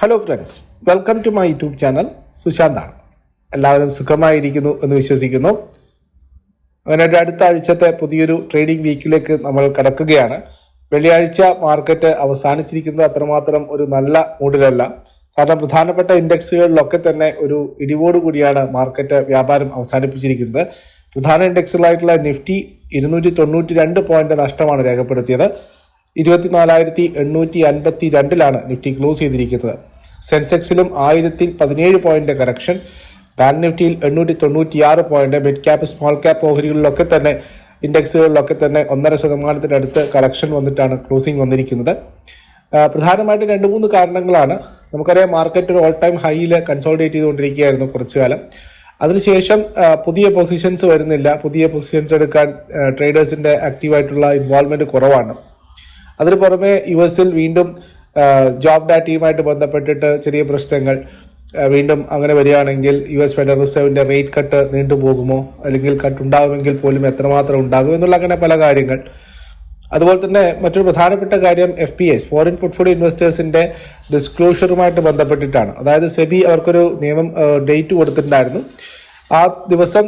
Hello friends welcome to my YouTube channel സുശാന്താണ് എല്ലാവരും സുഖമായിരിക്കുന്നു എന്ന് വിശ്വസിക്കുന്നു. അങ്ങനെ ഒരു അടുത്ത ആഴ്ചത്തെ പുതിയൊരു ട്രേഡിംഗ് വീക്കിലേക്ക് നമ്മൾ കടക്കുകയാണ്. വെള്ളിയാഴ്ച മാർക്കറ്റ് അവസാനിച്ചിരിക്കുന്നത് അത്രമാത്രം ഒരു നല്ല മൂഡിലല്ല കാരണം പ്രധാനപ്പെട്ട ഇൻഡെക്സുകളിലൊക്കെ തന്നെ ഒരു ഇടിവോട് കൂടിയാണ് മാർക്കറ്റ് വ്യാപാരം അവസാനിപ്പിച്ചിരിക്കുന്നത്. പ്രധാന ഇൻഡെക്സുകളായിട്ടുള്ള നിഫ്റ്റി ഇരുന്നൂറ്റി തൊണ്ണൂറ്റി രണ്ട് പോയിന്റ് നഷ്ടമാണ് രേഖപ്പെടുത്തിയത്. ഇരുപത്തിനാലായിരത്തി എണ്ണൂറ്റി അൻപത്തി രണ്ടിലാണ് നിഫ്റ്റി ക്ലോസ് ചെയ്തിരിക്കുന്നത്. സെൻസെക്സിലും ആയിരത്തിൽ പതിനേഴ് പോയിന്റ് കറക്ഷൻ. ബാങ്ക് നിഫ്റ്റിയിൽ എണ്ണൂറ്റി തൊണ്ണൂറ്റിയാറ് point. Mid cap small cap ഓഹരികളിലൊക്കെ തന്നെ ഇൻഡെക്സുകളിലൊക്കെ തന്നെ ഒന്നര ശതമാനത്തിനടുത്ത് കറക്ഷൻ വന്നിട്ടാണ് ക്ലോസിംഗ് വന്നിരിക്കുന്നത്. പ്രധാനമായിട്ടും രണ്ട് മൂന്ന് കാരണങ്ങളാണ്. നമുക്കറിയാം മാർക്കറ്റ് ഒരു ഓൾ ടൈം ഹൈയിൽ കൺസോൾഡേറ്റ് ചെയ്തുകൊണ്ടിരിക്കുകയായിരുന്നു കുറച്ചു കാലം അതിനുശേഷം പുതിയ പൊസിഷൻസ് വരുന്നില്ല. പുതിയ പൊസിഷൻസ് എടുക്കാൻ ട്രേഡേഴ്സിന്റെ ആക്റ്റീവായിട്ടുള്ള ഇൻവോൾവ്മെന്റ് കുറവാണ്. അതിന് പുറമെ യു എസിൽ വീണ്ടും ജോബ് ഡാറ്റയുമായിട്ട് ബന്ധപ്പെട്ടിട്ട് ചെറിയ പ്രശ്നങ്ങൾ വീണ്ടും അങ്ങനെ വരികയാണെങ്കിൽ യു എസ് ഫെഡറൽ റിസർവിന്റെ റേറ്റ് കട്ട് നീണ്ടു നീണ്ടുപോകുമോ? അല്ലെങ്കിൽ കട്ട് ഉണ്ടാകുമെങ്കിൽ പോലും എത്രമാത്രം ഉണ്ടാകും? എന്നുള്ള അങ്ങനെ പല കാര്യങ്ങൾ. അതുപോലെ തന്നെ മറ്റൊരു പ്രധാനപ്പെട്ട കാര്യം F P S foreign portfolio ഇൻവെസ്റ്റേഴ്സിന്റെ ഡിസ്ക്ലോഷറുമായിട്ട് ബന്ധപ്പെട്ടിട്ടാണ്. അതായത് സെബി അവർക്കൊരു നിയമം ഡേറ്റ് കൊടുത്തിട്ടുണ്ടായിരുന്നു. ആ ദിവസം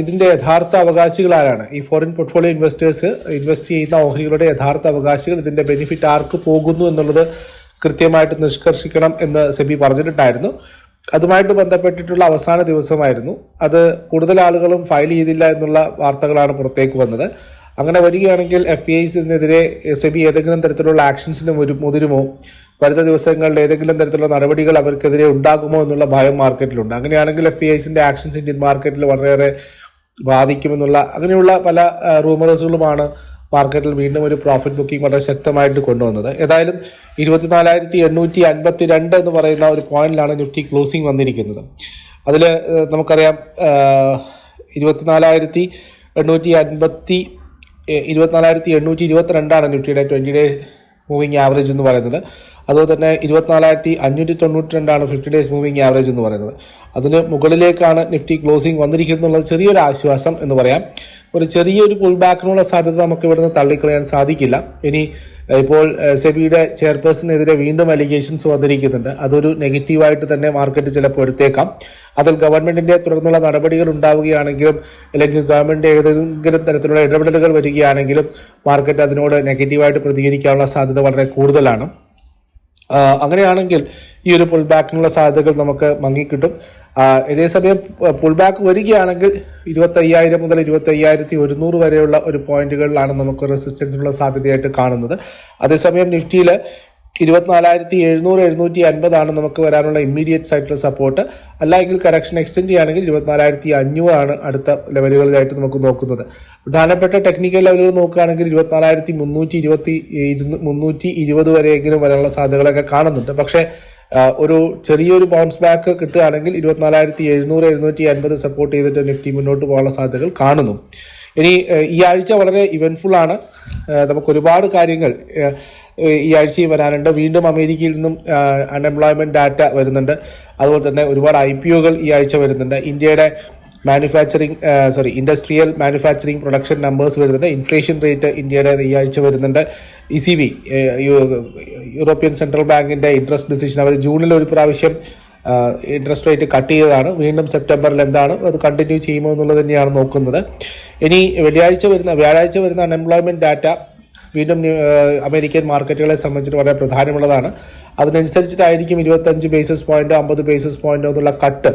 ഇതിന്റെ യഥാർത്ഥ അവകാശികൾ ആരാണ്? ഈ ഫോറിൻ പോർട്ട്ഫോളിയോ ഇൻവെസ്റ്റേഴ്സ് ഇൻവെസ്റ്റ് ചെയ്യുന്ന ഓഹരികളുടെ യഥാർത്ഥ അവകാശികൾ ഇതിന്റെ ബെനിഫിറ്റ് ആർക്ക് പോകുന്നു എന്നുള്ളത് കൃത്യമായിട്ട് നിഷ്കർഷിക്കണം എന്ന് സെബി പറഞ്ഞിട്ടുണ്ടായിരുന്നു. അതുമായിട്ട് ബന്ധപ്പെട്ടിട്ടുള്ള അവസാന ദിവസമായിരുന്നു. അത് കൂടുതൽ ആളുകളും ഫയൽ ചെയ്തില്ല എന്നുള്ള വാർത്തകളാണ് പുറത്തേക്ക് വന്നത്. അങ്ങനെ വരികയാണെങ്കിൽ എഫ് പി ഐസിനെതിരെ സെബി ഏതെങ്കിലും തരത്തിലുള്ള ആക്ഷൻസിന് മുതിരുമോ? വരുന്ന ദിവസങ്ങളിൽ ഏതെങ്കിലും തരത്തിലുള്ള നടപടികൾ അവർക്കെതിരെ ഉണ്ടാകുമോ എന്നുള്ള ഭയം മാർക്കറ്റിലുണ്ട്. അങ്ങനെയാണെങ്കിൽ എഫ് പി ഐസിന്റെ ആക്ഷൻസ് ഇന്ത്യൻ മാർക്കറ്റിൽ വളരെയേറെ ബാധിക്കുമെന്നുള്ള അങ്ങനെയുള്ള പല റൂമറേഴ്സുകളുമാണ് മാർക്കറ്റിൽ വീണ്ടും ഒരു പ്രോഫിറ്റ് ബുക്കിംഗ് വളരെ ശക്തമായിട്ട് കൊണ്ടുവന്നത്. ഏതായാലും ഇരുപത്തിനാലായിരത്തി എണ്ണൂറ്റി അൻപത്തി രണ്ട് എന്ന് പറയുന്ന ഒരു പോയിന്റിലാണ് നിഫ്റ്റി ക്ലോസിംഗ് വന്നിരിക്കുന്നത്. അതിൽ നമുക്കറിയാം ഇരുപത്തിനാലായിരത്തി എണ്ണൂറ്റി അൻപത്തി ഇരുപത്തിനാലായിരത്തി എണ്ണൂറ്റി ഇരുപത്തിരണ്ടാണ് നിഫ്റ്റിയുടെ ട്വന്റി ഡേ മൂവിങ് ആവറേജ് എന്ന് പറയുന്നത്. അതുപോലെ തന്നെ ഇരുപത്തിനാലായിരത്തി അഞ്ഞൂറ്റി തൊണ്ണൂറ്റി രണ്ടാണ് ഫിഫ്റ്റി ഡേയ്സ് മൂവിങ് ആവറേജ് എന്ന് പറയുന്നത്. അതിന് മുകളിലേക്കാണ് നിഫ്റ്റി ക്ലോസിംഗ് വന്നിരിക്കുന്നത് ചെറിയൊരു ആശ്വാസം എന്ന് പറയാം. ഒരു ചെറിയൊരു പുൾ ബാക്കിനുള്ള സാധ്യത നമുക്ക് ഇവിടുന്ന് തള്ളിക്കളയാൻ സാധിക്കില്ല. ഇനി ഇപ്പോൾ സെബിയുടെ ചെയർപേഴ്സണെതിരെ വീണ്ടും അലിഗേഷൻസ് വന്നിരിക്കുന്നുണ്ട്. അതൊരു നെഗറ്റീവായിട്ട് തന്നെ മാർക്കറ്റ് ചിലപ്പോൾ എടുത്തേക്കാം. അതിൽ ഗവൺമെന്റിന്റെ തുടർന്നുള്ള നടപടികൾ ഉണ്ടാവുകയാണെങ്കിലും അല്ലെങ്കിൽ ഗവൺമെന്റ് ഏതെങ്കിലും തരത്തിലുള്ള ഇടപെടലുകൾ വരികയാണെങ്കിലും മാർക്കറ്റ് അതിനോട് നെഗറ്റീവായിട്ട് പ്രതികരിക്കാനുള്ള സാധ്യത വളരെ കൂടുതലാണ്. അങ്ങനെയാണെങ്കിൽ ഈ ഒരു പുൾ ബാക്കിനുള്ള സാധ്യതകൾ നമുക്ക് മങ്ങിക്കിട്ടും. ഇതേസമയം പുൾ ബാക്ക് വരികയാണെങ്കിൽ ഇരുപത്തി അയ്യായിരം മുതൽ ഇരുപത്തി അയ്യായിരത്തി ഒരുന്നൂറ് വരെയുള്ള ഒരു പോയിന്റുകളിലാണ് നമുക്ക് റെസിസ്റ്റൻസ് ഉള്ള സാധ്യതയായിട്ട് കാണുന്നത്. അതേസമയം നിഫ്റ്റിയിൽ ഇരുപത്തിനാലായിരത്തി എഴുന്നൂറ് എഴുന്നൂറ്റി അൻപതാണ് നമുക്ക് വരാനുള്ള ഇമ്മീഡിയറ്റ് ആയിട്ടുള്ള സപ്പോർട്ട് അല്ലെങ്കിൽ കറക്ഷൻ എക്സ്റ്റെൻഡ് ചെയ്യുകയാണെങ്കിൽ ഇരുപത്തിനാലായിരത്തി അഞ്ഞൂറാണ് അടുത്ത ലെവലുകളിലായിട്ട് നമുക്ക് നോക്കുന്നത്. പ്രധാനപ്പെട്ട ടെക്നിക്കൽ ലെവലുകൾ നോക്കുകയാണെങ്കിൽ ഇരുപത്തിനാലായിരത്തി മുന്നൂറ്റി ഇരുപത്തി മുന്നൂറ്റി ഇരുപത് വരെയെങ്കിലും വരാനുള്ള സാധ്യതകളൊക്കെ കാണുന്നുണ്ട്. പക്ഷേ ഒരു ചെറിയൊരു ബൗൺസ് ബാക്ക് കിട്ടുകയാണെങ്കിൽ ഇരുപത്തിനാലായിരത്തി എഴുന്നൂറ് എഴുന്നൂറ്റി അൻപത് സപ്പോർട്ട് ചെയ്തിട്ട് നിഫ്റ്റി മുന്നോട്ട് പോകാനുള്ള സാധ്യതകൾ കാണുന്നു. ഇനി ഈ ആഴ്ച വളരെ ഇവൻഫുൾ ആണ്. നമുക്ക് ഒരുപാട് കാര്യങ്ങൾ ഈ ആഴ്ചയും വരാനുണ്ട് വീണ്ടും അമേരിക്കയിൽ നിന്നും അൺഎംപ്ലോയ്മെന്റ് ഡാറ്റ വരുന്നുണ്ട്. അതുപോലെ തന്നെ ഒരുപാട് ഐ പി ഒകൾ ഈ ആഴ്ച വരുന്നുണ്ട്. ഇന്ത്യയുടെ manufacturing sorry industrial manufacturing production numbers വരുന്നുണ്ട്. ഇൻഫ്ലേഷൻ റേറ്റ് ഇന്ത്യയുടെ ഈ ആഴ്ച വരുന്നുണ്ട്. E C B European central ബാങ്കിന്റെ ഇൻട്രസ്റ്റ് ഡിസിഷൻ അവർ ജൂണിൽ ഒരു പ്രാവശ്യം ഇൻട്രസ്റ്റ് റേറ്റ് കട്ട് ചെയ്തതാണ്. വീണ്ടും സെപ്റ്റംബറിൽ എന്താണ്? അത് കണ്ടിന്യൂ ചെയ്യുമോ എന്നുള്ളത് തന്നെയാണ് നോക്കുന്നത്. ഇനി വെള്ളിയാഴ്ച വരുന്ന വ്യാഴാഴ്ച വരുന്ന അൺഎംപ്ലോയ്മെന്റ് ഡാറ്റ വീണ്ടും അമേരിക്കൻ മാർക്കറ്റുകളെ സംബന്ധിച്ചിട്ട് വളരെ പ്രധാനമുള്ളതാണ്. അതിനനുസരിച്ചിട്ടായിരിക്കും ഇരുപത്തഞ്ച് ബേസിസ് പോയിന്റ് അമ്പത് ബേസിസ് പോയിന്റ് എന്നുള്ള കട്ട്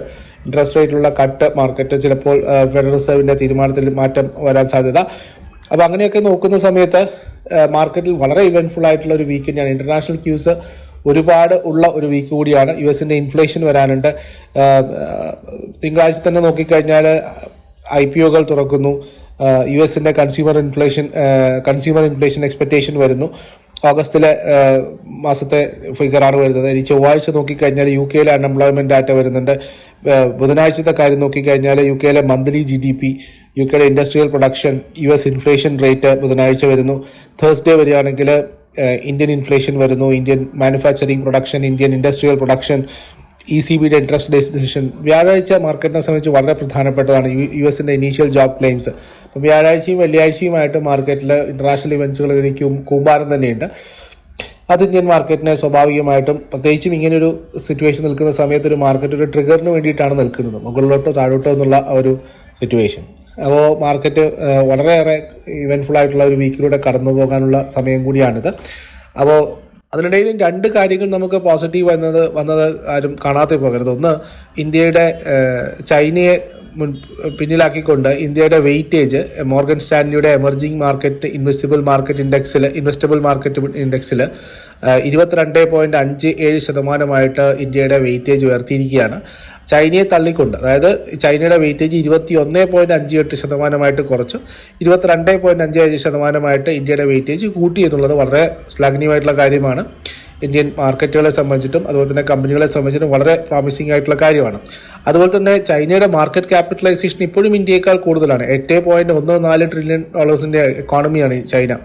ഇൻട്രസ്റ്റ് റേറ്റിലുള്ള കട്ട് മാർക്കറ്റ് ചിലപ്പോൾ ഫെഡറൽ റിസർവിന്റെ തീരുമാനത്തിൽ മാറ്റം വരാൻ സാധ്യത. അപ്പോൾ അങ്ങനെയൊക്കെ നോക്കുന്ന സമയത്ത് മാർക്കറ്റിൽ വളരെ ഇവന്റ്ഫുൾ ആയിട്ടുള്ള ഒരു വീക്ക് തന്നെയാണ്. ഇന്റർനാഷണൽ ക്യൂസ് ഒരുപാട് ഉള്ള ഒരു വീക്ക് കൂടിയാണ്. യു എസിന്റെ ഇൻഫ്ലേഷൻ വരാനുണ്ട്. തിങ്കളാഴ്ച തന്നെ നോക്കിക്കഴിഞ്ഞാൽ ഐ പി ഒകൾ തുറക്കുന്നു. യു എസിന്റെ consumer inflation consumer inflation expectation വരുന്നു. ഓഗസ്റ്റിലെ മാസത്തെ ഫിഗറാണ് വരുന്നത്. ഇനി ചൊവ്വാഴ്ച നോക്കിക്കഴിഞ്ഞാൽ യു കെയിലെ അൺഎംപ്ലോയ്മെന്റ് ഡാറ്റ വരുന്നുണ്ട്. ബുധനാഴ്ചത്തെ കാര്യം നോക്കിക്കഴിഞ്ഞാൽ യു കെയിലെ monthly G D P U കെയുടെ industrial production U S inflation rate ബുധനാഴ്ച വരുന്നു. തേഴ്സ്ഡേ വരികയാണെങ്കിൽ ഇന്ത്യൻ ഇൻഫ്ലേഷൻ വരുന്നു. Indian manufacturing production Indian industrial production E C ബിയുടെ ഇൻട്രസ്റ്റ് ഡിസിഷൻ വ്യാഴാഴ്ച മാർക്കറ്റിനെ സംബന്ധിച്ച് വളരെ പ്രധാനപ്പെട്ടതാണ് യു യു എസിന്റെ ഇനീഷ്യൽ ജോബ് ക്ലെയിംസ് വ്യാഴാഴ്ചയും വെള്ളിയാഴ്ചയുമായിട്ട് മാർക്കറ്റിൽ ഇന്റർനാഷണൽ ഇന്റർനാഷണൽ എനിക്ക് കൂമ്പാരം തന്നെയുണ്ട്. അത് ഇന്ത്യൻ മാർക്കറ്റിനെ സ്വാഭാവികമായിട്ടും പ്രത്യേകിച്ചും ഇങ്ങനെയൊരു സിറ്റുവേഷൻ നിൽക്കുന്ന സമയത്ത് ഒരു മാർക്കറ്റ് ഒരു ട്രിഗറിന് വേണ്ടിയിട്ടാണ് നിൽക്കുന്നത്. മുകളിലോട്ടോ താഴോട്ടോ എന്നുള്ള ഒരു സിറ്റുവേഷൻ അപ്പോൾ മാർക്കറ്റ് വളരെയേറെ ഇവന്റ്ഫുൾ ആയിട്ടുള്ള ഒരു വീക്കിലൂടെ കടന്നു പോകാനുള്ള സമയം കൂടിയാണിത്. അപ്പോൾ അതിനിടയിലും രണ്ട് കാര്യങ്ങൾ നമുക്ക് പോസിറ്റീവ് വന്നത് വന്നത് ആരും കാണാതെ പോകരുത്. ഒന്ന് ഇന്ത്യയുടെ ചൈനയെ പിന്നിലാക്കിക്കൊണ്ട് ഇന്ത്യയുടെ വെയിറ്റേജ് മോർഗൻ സ്റ്റാൻലിയുടെ എമർജിംഗ് മാർക്കറ്റ് ഇൻവെസ്റ്റബിൾ മാർക്കറ്റ് ഇൻഡെക്സിൽ ഇൻവെസ്റ്റബിൾ മാർക്കറ്റ് ഇൻഡെക്സിൽ ഇരുപത്തിരണ്ട് പോയിന്റ് അഞ്ച് ഏഴ് ശതമാനമായിട്ട് ഇന്ത്യയുടെ വെയിറ്റേജ് ഉയർത്തിയിരിക്കുകയാണ്. ചൈനയെ തള്ളിക്കൊണ്ട് അതായത് ചൈനയുടെ വെയിറ്റേജ് ഇരുപത്തി ഒന്ന് പോയിന്റ് അഞ്ച് എട്ട് ശതമാനമായിട്ട് കുറച്ചു. ഇരുപത്തിരണ്ട് പോയിന്റ് അഞ്ച് ഏഴ് ശതമാനമായിട്ട് ഇന്ത്യയുടെ വെയിറ്റേജ് കൂട്ടി എന്നുള്ളത് വളരെ ശ്ലാഘനീയമായിട്ടുള്ള കാര്യമാണ്. ഇന്ത്യൻ മാർക്കറ്റുകളെ സംബന്ധിച്ചിട്ടും അതുപോലെ തന്നെ കമ്പനികളെ സംബന്ധിച്ചിട്ടും വളരെ പ്രോമിസിംഗ് ആയിട്ടുള്ള കാര്യമാണ്. അതുപോലെ തന്നെ ചൈനയുടെ മാർക്കറ്റ് ക്യാപിറ്റലൈസേഷൻ ഇപ്പോഴും ഇന്ത്യയേക്കാൾ കൂടുതലാണ്. എട്ട് പോയിന്റ് ഒന്ന് നാല് ട്രില്യൺ ഡോളേഴ്സിന്റെ എക്കോണമിയാണ് ചൈന.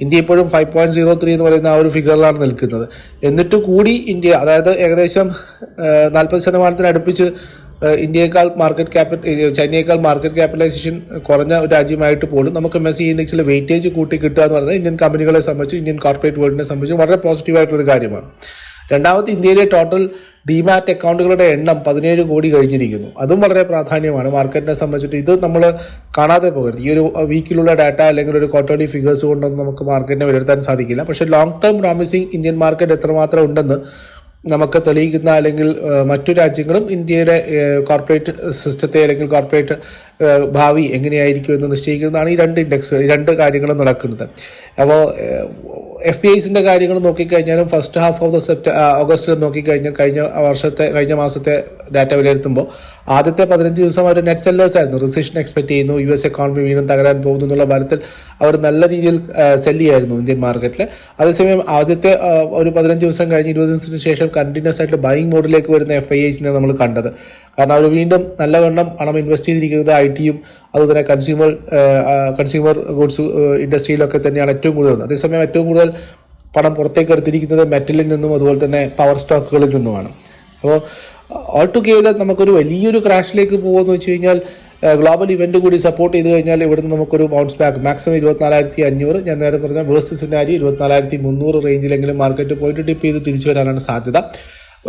ഇന്ത്യ ഇപ്പോഴും ഫൈവ് പോയിന്റ് സീറോ ത്രീ എന്ന് പറയുന്ന ആ ഒരു ഫിഗറിലാണ് നിൽക്കുന്നത്. എന്നിട്ട് കൂടി ഇന്ത്യ അതായത് ഏകദേശം നാൽപ്പത് ശതമാനത്തിന് അടുപ്പിച്ച് ഇന്ത്യയേക്കാൾ മാർക്കറ്റ് ക്യാപിറ്റൽ ചൈനയേക്കാൾ മാർക്കറ്റ് ക്യാപിറ്റലൈസേഷൻ കുറഞ്ഞ രാജ്യമായിട്ട് പോലും നമുക്ക് എം എസ് സി ഇൻഡെക്സിൽ വെയിറ്റേജ് കൂട്ടി കിട്ടുക എന്ന് പറയുന്നത് ഇന്ത്യൻ കമ്പനികളെ സംബന്ധിച്ച് ഇന്ത്യൻ കോർപ്പറേറ്റ് വേൾഡിനെ സംബന്ധിച്ച് വളരെ പോസിറ്റീവായിട്ടൊരു കാര്യമാണ്. രണ്ടാമത് ഇന്ത്യയിലെ ടോട്ടൽ ഡിമാറ്റ് അക്കൗണ്ടുകളുടെ എണ്ണം പതിനേഴ് കോടി കഴിഞ്ഞിരിക്കുന്നു. അതും വളരെ പ്രാധാന്യമാണ് മാർക്കറ്റിനെ സംബന്ധിച്ചിട്ട്. ഇത് നമ്മൾ കാണാതെ പോകരുത്. ഈ ഒരു വീക്കിലുള്ള ഡാറ്റ അല്ലെങ്കിൽ ഒരു ക്വാർട്ടർലി ഫിഗേഴ്സ് കൊണ്ടൊന്നും നമുക്ക് മാർക്കറ്റിനെ വിലയിരുത്താൻ സാധിക്കില്ല. പക്ഷേ long term promising Indian market എത്രമാത്രം ഉണ്ടെന്ന് നമുക്ക് തെളിയിക്കുന്ന അല്ലെങ്കിൽ മറ്റു രാജ്യങ്ങളും ഇന്ത്യയുടെ കോർപ്പറേറ്റ് സിസ്റ്റത്തെ അല്ലെങ്കിൽ കോർപ്പറേറ്റ് ഭാവി എങ്ങനെയായിരിക്കും എന്ന് നിശ്ചയിക്കുന്നതാണ് ഈ രണ്ട് ഇൻഡെക്സ് രണ്ട് കാര്യങ്ങളും നടക്കുന്നത്. അപ്പോൾ എഫ് പി ഐസിന്റെ കാര്യങ്ങൾ നോക്കിക്കഴിഞ്ഞാലും ഫസ്റ്റ് ഹാഫ് ഓഫ് ദ സെപ്റ്റ ഓഗസ്റ്റിൽ നോക്കിക്കഴിഞ്ഞാൽ കഴിഞ്ഞ വർഷത്തെ കഴിഞ്ഞ മാസത്തെ ഡാറ്റ വിലയിരുത്തുമ്പോൾ ആദ്യത്തെ പതിനഞ്ച് ദിവസം അവർ നെറ്റ് സെല്ലേഴ്സ് ആയിരുന്നു. റിസിഷൻ എക്സ്പെക്ട് ചെയ്യുന്നു യു എസ് എക്കോണമി വീണ്ടും തകരാൻ പോകുന്നു എന്നുള്ള ഭാരത്തിൽ അവർ നല്ല രീതിയിൽ സെല്ല് ചെയ്യായിരുന്നു ഇന്ത്യൻ മാർക്കറ്റിൽ അതേസമയം ആദ്യത്തെ ഒരു പതിനഞ്ച് ദിവസം കഴിഞ്ഞ് ഇരുപത് ദിവസത്തിന് ശേഷം കണ്ടിന്യൂസ് ആയിട്ട് ബൈങ് മോഡിലേക്ക് വരുന്ന എഫ് ഐ ഐസിനെ നമ്മൾ കണ്ടത്. കാരണം അവർ വീണ്ടും നല്ലവണ്ണം പണം ഇൻവെസ്റ്റ് ചെയ്തിരിക്കുന്നത് ഐ ടിയും അതുപോലെ തന്നെ കൺസ്യൂമർ കൺസ്യൂമർ ഗുഡ്സ് ഇൻഡസ്ട്രിയിലൊക്കെ തന്നെയാണ് ഏറ്റവും കൂടുതൽ അതേസമയം ഏറ്റവും കൂടുതൽ പണം പുറത്തേക്ക് എടുത്തിരിക്കുന്നത് മെറ്റലിൽ നിന്നും അതുപോലെ തന്നെ പവർ സ്റ്റോക്കുകളിൽ നിന്നുമാണ്. അപ്പോൾ ഓൾ ടുഗെദർ നമുക്കൊരു വലിയൊരു ക്രാഷിലേക്ക് പോകുമെന്ന് വെച്ച് കഴിഞ്ഞാൽ ഗ്ലോബൽ ഇവന്റ് കൂടി സപ്പോർട്ട് ചെയ്ത് കഴിഞ്ഞാൽ ഇവിടുന്ന് നമുക്കൊരു ബൗൺസ് ബാക്ക് മാക്സിമം ഇരുപത്തിനാലായിരത്തി അഞ്ഞൂറ് ഞാൻ നേരത്തെ പറഞ്ഞ വേഴ്സ് സിനാരി ഇരുപത്തിനാലായിരത്തി മുന്നൂറ് റേഞ്ചിലെങ്കിലും മാർക്കറ്റ് പോയിട്ട് ടിപ്പ് ചെയ്ത് തിരിച്ചു വരാനാണ് സാധ്യത.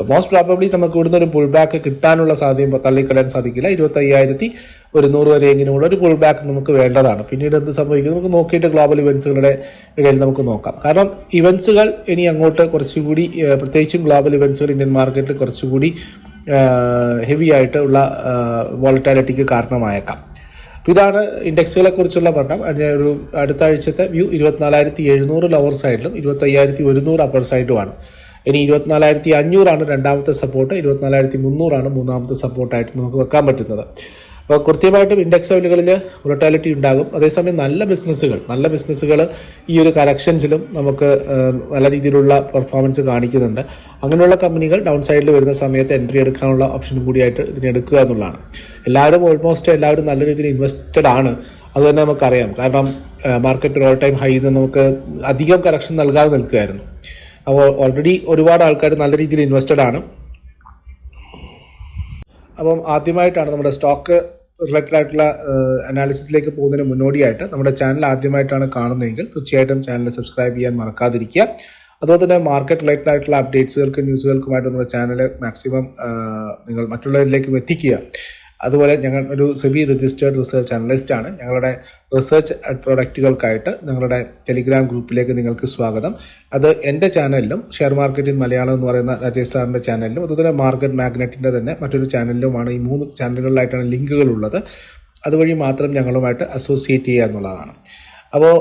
മോസ്റ്റ് പ്രോബബ്ലി നമുക്ക് ഇവിടുന്ന് ഒരു പുൾ ബാക്ക് കിട്ടാനുള്ള സാധ്യത തള്ളിക്കളയാൻ സാധിക്കില്ല. ഇരുപത്തി അയ്യായിരത്തി ഒരു നൂറ് വരെയെങ്കിലുമുള്ള ഒരു പുൾ ബാക്ക് നമുക്ക് വേണ്ടതാണ്. പിന്നീട് എന്ത് സംഭവിക്കും? നമുക്ക് നോക്കിയിട്ട് ഗ്ലോബൽ ഇവൻസുകളുടെ ഇടയിൽ നമുക്ക് നോക്കാം. കാരണം ഇവൻസുകൾ ഇനി അങ്ങോട്ട് കുറച്ചുകൂടി പ്രത്യേകിച്ചും ഗ്ലോബൽ ഇവൻസുകൾ ഇന്ത്യൻ മാർക്കറ്റിൽ കുറച്ചുകൂടി ഹെവി ആയിട്ടുള്ള വോളറ്റാലിറ്റിക്ക് കാരണമായേക്കാം. ഇതാണ് ഇൻഡെക്സുകളെ കുറിച്ചുള്ള പഠനം. അതിന്റെ ഒരു അടുത്ത ആഴ്ചത്തെ വ്യൂ ഇരുപത്തിനാലായിരത്തി എഴുന്നൂറ് ലോവർ സൈഡിലും ഇരുപത്തി അയ്യായിരത്തി ഒരുന്നൂറ് അപ്പർ സൈഡുമാണ് ഇനി ഇരുപത്തിനാലായിരത്തി അഞ്ഞൂറാണ് രണ്ടാമത്തെ സപ്പോർട്ട് ഇരുപത്തിനാലായിരത്തി മുന്നൂറാണ് മൂന്നാമത്തെ സപ്പോർട്ടായിട്ട് നമുക്ക് വെക്കാൻ പറ്റുന്നത്. അപ്പോൾ കൃത്യമായിട്ടും ഇൻഡെക്സ് ലെവലുകളിൽ വൊളറ്റാലിറ്റി ഉണ്ടാകും. അതേസമയം നല്ല ബിസിനസ്സുകൾ നല്ല ബിസിനസ്സുകൾ ഈ ഒരു കറക്ഷൻസിലും നമുക്ക് നല്ല രീതിയിലുള്ള പെർഫോമൻസ് കാണിക്കുന്നുണ്ട്. അങ്ങനെയുള്ള കമ്പനികൾ ഡൗൺ സൈഡിൽ വരുന്ന സമയത്ത് എൻട്രി എടുക്കാനുള്ള ഓപ്ഷനും കൂടിയായിട്ട് ഇതിനെ എടുക്കുക എന്നുള്ളതാണ്. എല്ലാവരും ഓൾമോസ്റ്റ് എല്ലാവരും നല്ല രീതിയിൽ ഇൻവെസ്റ്റഡ് ആണ്. അതുതന്നെ നമുക്കറിയാം. കാരണം മാർക്കറ്റ് ഓൾ ടൈം ഹൈ നമുക്ക് അധികം കറക്ഷൻ നൽകാതെ നിൽക്കുകയായിരുന്നു. അപ്പോൾ ഓൾറെഡി ഒരുപാട് ആൾക്കാർ നല്ല രീതിയിൽ ഇൻവെസ്റ്റഡ് ആണ്. അപ്പം ആദ്യമായിട്ടാണ് നമ്മുടെ സ്റ്റോക്ക് റിലേറ്റഡ് ആയിട്ടുള്ള അനാലിസിസിലേക്ക് പോകുന്നതിന് മുന്നോടിയായിട്ട് നമ്മുടെ ചാനൽ ആദ്യമായിട്ടാണ് കാണുന്നതെങ്കിൽ തീർച്ചയായിട്ടും ചാനൽ സബ്സ്ക്രൈബ് ചെയ്യാൻ മറക്കാതിരിക്കുക. അതുപോലെ തന്നെ മാർക്കറ്റ് റിലേറ്റഡ് ആയിട്ടുള്ള അപ്ഡേറ്റ്സുകൾക്കും ന്യൂസുകൾക്കുമായിട്ട് നമ്മുടെ ചാനൽ മാക്സിമം നിങ്ങൾ മറ്റുള്ളവരിലേക്കും എത്തിക്കുക. അതുപോലെ ഞങ്ങൾ ഒരു സെബി രജിസ്റ്റേർഡ് റിസർച്ച് ആണ്. ഞങ്ങളുടെ റിസർച്ച് പ്രൊഡക്റ്റുകൾക്കായിട്ട് നിങ്ങളുടെ ടെലിഗ്രാം ഗ്രൂപ്പിലേക്ക് നിങ്ങൾക്ക് സ്വാഗതം. അത് എന്റെ ചാനലിലും ഷെയർ മാർക്കറ്റ് മലയാളം എന്ന് പറയുന്ന രാജേഷ് സാറിന്റെ ചാനലിലും അതുപോലെ മാർക്കറ്റ് മാഗ്നറ്റിന്റെ തന്നെ മറ്റൊരു ചാനലിലുമാണ് ഈ മൂന്ന് ചാനലുകളിലായിട്ടാണ് ലിങ്കുകൾ ഉള്ളത്. അതുവഴി മാത്രം ഞങ്ങളുമായിട്ട് അസോസിയേറ്റ് ചെയ്യുക എന്നുള്ളതാണ്. അപ്പോൾ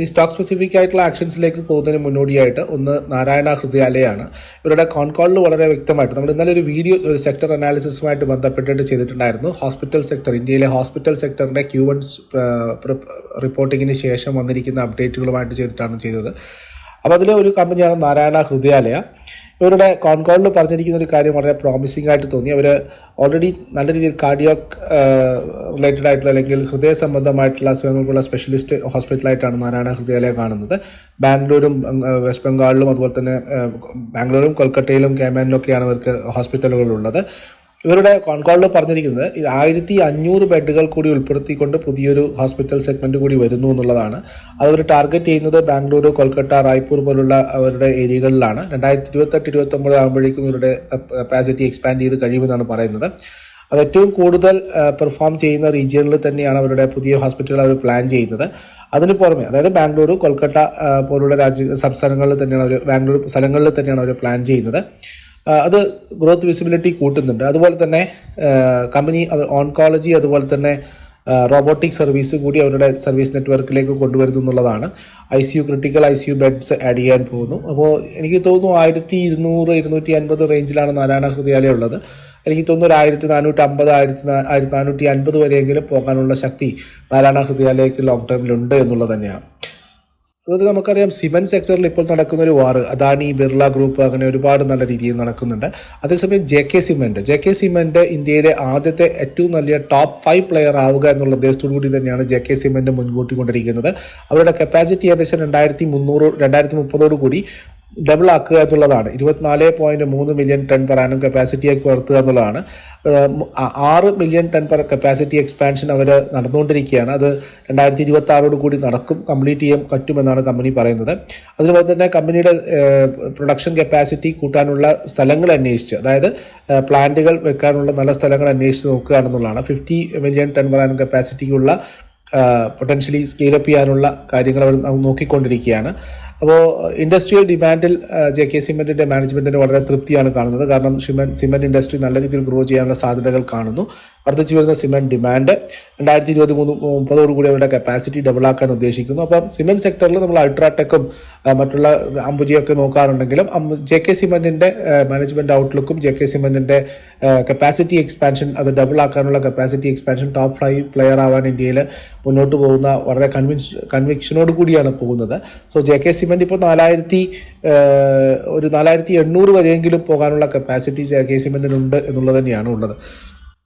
ഈ സ്റ്റോക്ക് സ്പെസിഫിക് ആയിട്ടുള്ള ആക്ഷൻസിലേക്ക് പോകുന്നതിന് മുന്നോടിയായിട്ട് ഒന്ന് നാരായണ ഹൃദയാലയാണ്. ഇവരുടെ കോൺകോളിൽ വളരെ വ്യക്തമായിട്ട് നമ്മൾ ഇന്നലെ ഒരു വീഡിയോ ഒരു സെക്ടർ അനാലിസിസുമായിട്ട് ബന്ധപ്പെട്ടിട്ട് ചെയ്തിട്ടുണ്ടായിരുന്നു. ഹോസ്പിറ്റൽ സെക്ടർ ഇന്ത്യയിലെ ഹോസ്പിറ്റൽ സെക്ടറിന്റെ ക്യൂ വൺ റിപ്പോർട്ടിങ്ങിന് ശേഷം വന്നിരിക്കുന്ന അപ്ഡേറ്റുകളുമായിട്ട് ചെയ്തിട്ടാണ് ചെയ്തത്. അപ്പോൾ അതിലെ ഒരു കമ്പനിയാണ് നാരായണ ഹൃദയാലയ. ഇവരുടെ കോൺകോളിൽ പറഞ്ഞിരിക്കുന്ന ഒരു കാര്യം വളരെ പ്രോമിസിംഗ് ആയിട്ട് തോന്നി. അവർ ഓൾറെഡി നല്ല രീതിയിൽ കാർഡിയോ റിലേറ്റഡ് ആയിട്ടുള്ള അല്ലെങ്കിൽ ഹൃദയ സംബന്ധമായിട്ടുള്ള അസുഖങ്ങൾക്കുള്ള സ്പെഷ്യലിസ്റ്റ് ഹോസ്പിറ്റലായിട്ടാണ് നാരായണ ഹൃദയാലയ കാണുന്നത്. ബാംഗ്ലൂരും വെസ്റ്റ് ബംഗാളിലും അതുപോലെ തന്നെ ബാംഗ്ലൂരും കൊൽക്കത്തയിലും കേമാനിലും ഒക്കെയാണ് ഇവർക്ക് ഹോസ്പിറ്റലുകളുള്ളത് ഇവരുടെ കോൺകോളിൽ പറഞ്ഞിരിക്കുന്നത് ഇത് ആയിരത്തി അഞ്ഞൂറ് ബെഡുകൾ കൂടി ഉൾപ്പെടുത്തിക്കൊണ്ട് പുതിയൊരു ഹോസ്പിറ്റൽ സെഗ്മെന്റ് കൂടി വരുന്നു എന്നുള്ളതാണ്. അതവർ ടാർഗറ്റ് ചെയ്യുന്നത് ബാംഗ്ലൂരു കൊൽക്കത്ത റായ്പൂർ പോലുള്ള അവരുടെ ഏരിയകളിലാണ്. രണ്ടായിരത്തി ഇരുപത്തെട്ട് ഇരുപത്തൊമ്പത് ആകുമ്പോഴേക്കും ഇവരുടെ കപ്പാസിറ്റി എക്സ്പാൻഡ് ചെയ്ത് കഴിയുമെന്നാണ് പറയുന്നത്. അത് ഏറ്റവും കൂടുതൽ പെർഫോം ചെയ്യുന്ന റീജിയണിൽ തന്നെയാണ് അവരുടെ പുതിയ ഹോസ്പിറ്റലുകൾ അവർ പ്ലാൻ ചെയ്യുന്നത്. അതിന് പുറമെ അതായത് ബാംഗ്ലൂർ കൊൽക്കത്ത പോലുള്ള രാജ്യ സംസ്ഥാനങ്ങളിൽ തന്നെയാണ് അവർ ബാംഗ്ലൂർ സ്ഥലങ്ങളിൽ തന്നെയാണ് അവർ പ്ലാൻ ചെയ്യുന്നത്. അത് ഗ്രോത്ത് വിസിബിലിറ്റി കൂട്ടുന്നുണ്ട്. അതുപോലെ തന്നെ കമ്പനി ഓൺകോളജി അതുപോലെ തന്നെ റോബോട്ടിക് സർവീസ് കൂടി അവരുടെ സർവീസ് നെറ്റ്വർക്കിലേക്ക് കൊണ്ടുവരുന്നു എന്നുള്ളതാണ്. I C U critical I C U beds add ചെയ്യാൻ പോകുന്നു. അപ്പോൾ എനിക്ക് തോന്നുന്നു ആയിരത്തി ഇരുന്നൂറ് ഇരുന്നൂറ്റി അൻപത് റേഞ്ചിലാണ് നാരായണ ഹൃദയാലയം ഉള്ളത്. എനിക്ക് തോന്നുന്നു ഒരു ആയിരത്തി നാനൂറ്റി അമ്പത് ആയിരത്തി ആയിരത്തി നാനൂറ്റി അൻപത് വരെയെങ്കിലും പോകാനുള്ള ശക്തി നാരായണ ഹൃദയാലയക്ക് ലോങ് ടേമിലുണ്ട് എന്നുള്ളത് തന്നെയാണ്. അതായത് നമുക്കറിയാം സിമെന്റ് സെക്ടറിൽ ഇപ്പോൾ നടക്കുന്ന ഒരു വാർ അദാനി ബിർള ഗ്രൂപ്പ് അങ്ങനെ ഒരുപാട് നല്ല രീതിയിൽ നടക്കുന്നുണ്ട്. അതേസമയം J K cement. J K cement ഇന്ത്യയിലെ ആദ്യത്തെ ഏറ്റവും നല്ല ടോപ്പ് ഫൈവ് പ്ലെയർ ആവുക എന്നുള്ള ഉദ്ദേശത്തോടു കൂടി തന്നെയാണ് ജെ കെ മുൻകൂട്ടി കൊണ്ടിരിക്കുന്നത്. അവരുടെ കപ്പാസിറ്റി ഏകദേശം രണ്ടായിരത്തി മുന്നൂറ് രണ്ടായിരത്തി മുപ്പതോടു കൂടി ഡബിൾ ആക്കുക എന്നുള്ളതാണ്. ഇരുപത്തിനാല് പോയിന്റ് മൂന്ന് മില്യൺ ടൺ per annum കപ്പാസിറ്റിയാക്കി വളർത്തുക എന്നുള്ളതാണ്. ആറ് million ton per capacity expansion അവർ നടന്നുകൊണ്ടിരിക്കുകയാണ്. അത് രണ്ടായിരത്തി ഇരുപത്തി ആറോട് കൂടി നടക്കും. കംപ്ലീറ്റ് ചെയ്യാൻ പറ്റുമെന്നാണ് കമ്പനി പറയുന്നത്. അതുപോലെ തന്നെ കമ്പനിയുടെ പ്രൊഡക്ഷൻ കപ്പാസിറ്റി കൂട്ടാനുള്ള സ്ഥലങ്ങൾ അന്വേഷിച്ച് അതായത് പ്ലാന്റുകൾ വെക്കാനുള്ള നല്ല സ്ഥലങ്ങൾ അന്വേഷിച്ച് നോക്കുകയാണെന്നുള്ളതാണ്. Fifty million ton per annum കപ്പാസിറ്റിക്കുള്ള potentially scale up ചെയ്യാനുള്ള കാര്യങ്ങൾ അവർ നോക്കിക്കൊണ്ടിരിക്കുകയാണ്. അപ്പോൾ ഇൻഡസ്ട്രിയൽ ഡിമാൻഡിൽ ജെ കെ സിമെന്റിന്റെ മാനേജ്മെന്റിന് വളരെ തൃപ്തിയാണ് കാണുന്നത്. കാരണം സിമെന്റ് ഇൻഡസ്ട്രി നല്ല രീതിയിൽ ഗ്രോ ചെയ്യാനുള്ള സാധ്യതകൾ കാണുന്നു. വർദ്ധിച്ചു വരുന്ന സിമെന്റ് ഡിമാൻഡ് രണ്ടായിരത്തി ഇരുപത്തി മൂന്ന് മുപ്പതോടുകൂടി അവരുടെ കപ്പാസിറ്റി ഡബിളാക്കാൻ ഉദ്ദേശിക്കുന്നു. അപ്പം സിമെന്റ് സെക്ടറിൽ നമ്മൾ അൾട്രാടെക്കും മറ്റുള്ള അംബുജിയൊക്കെ നോക്കാറുണ്ടെങ്കിലും ജെ കെ സിമെന്റിന്റെ മാനേജ്മെന്റ് ഔട്ട്ലുക്കും ജെ കെ സിമെന്റിന്റെ കപ്പാസിറ്റി എക്സ്പാൻഷൻ അത് ഡബിൾ ആക്കാനുള്ള capacity expansion top fly player ആവാൻ ഇന്ത്യയിൽ മുന്നോട്ട് പോകുന്ന വളരെ കൺവിൻസ് കൺവിക്ഷനോട് കൂടിയാണ് പോകുന്നത്. സോ ജെ കെ സിമെന്റ് ഇപ്പോൾ നാലായിരത്തി ഒരു നാലായിരത്തി എണ്ണൂറ് വരെയെങ്കിലും പോകാനുള്ള കപ്പാസിറ്റി ജെ കെ സിമെന്റിനുണ്ട് എന്നുള്ളത് തന്നെയാണ് ഉള്ളത്.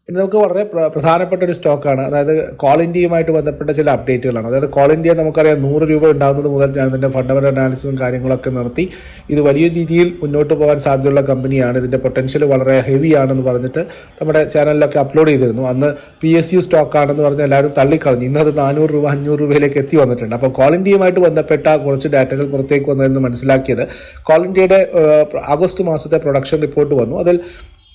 ഇനി നമുക്ക് വളരെ പ്രധാനപ്പെട്ട ഒരു സ്റ്റോക്കാണ്. അതായത് കോൾ ഇന്ത്യയുമായിട്ട് ബന്ധപ്പെട്ട ചില അപ്ഡേറ്റുകളാണ് അതായത് കോൾ ഇന്ത്യ നമുക്കറിയാം നൂറ് രൂപ ഉണ്ടാകുന്നത് മുതൽ ഞാൻ ഇതിന്റെ ഫണ്ടമെന്റൽ അനാലിസിസും കാര്യങ്ങളൊക്കെ നടത്തി ഇത് വലിയ രീതിയിൽ മുന്നോട്ട് പോകാൻ സാധ്യതയുള്ള കമ്പനിയാണ് ഇതിന്റെ പൊട്ടൻഷ്യൽ വളരെ ഹെവി ആണെന്ന് പറഞ്ഞിട്ട് നമ്മുടെ ചാനലിലൊക്കെ അപ്ലോഡ് ചെയ്തിരുന്നു. അന്ന് പി എസ് യു സ്റ്റോക്കാണെന്ന് പറഞ്ഞ് എല്ലാവരും തള്ളിക്കളഞ്ഞു. ഇന്നത് നാനൂറ് രൂപ അഞ്ഞൂറ് രൂപയിലേക്ക് എത്തി വന്നിട്ടുണ്ട്. അപ്പോൾ കോൾ ഇന്ത്യയുമായിട്ട് ബന്ധപ്പെട്ട കുറച്ച് ഡാറ്റകൾ പുറത്തേക്ക് വന്നതെന്ന് മനസ്സിലാക്കിയത് കോൾ ഇന്ത്യയുടെ ആഗസ്റ്റ് മാസത്തെ പ്രൊഡക്ഷൻ റിപ്പോർട്ട് വന്നു. അതിൽ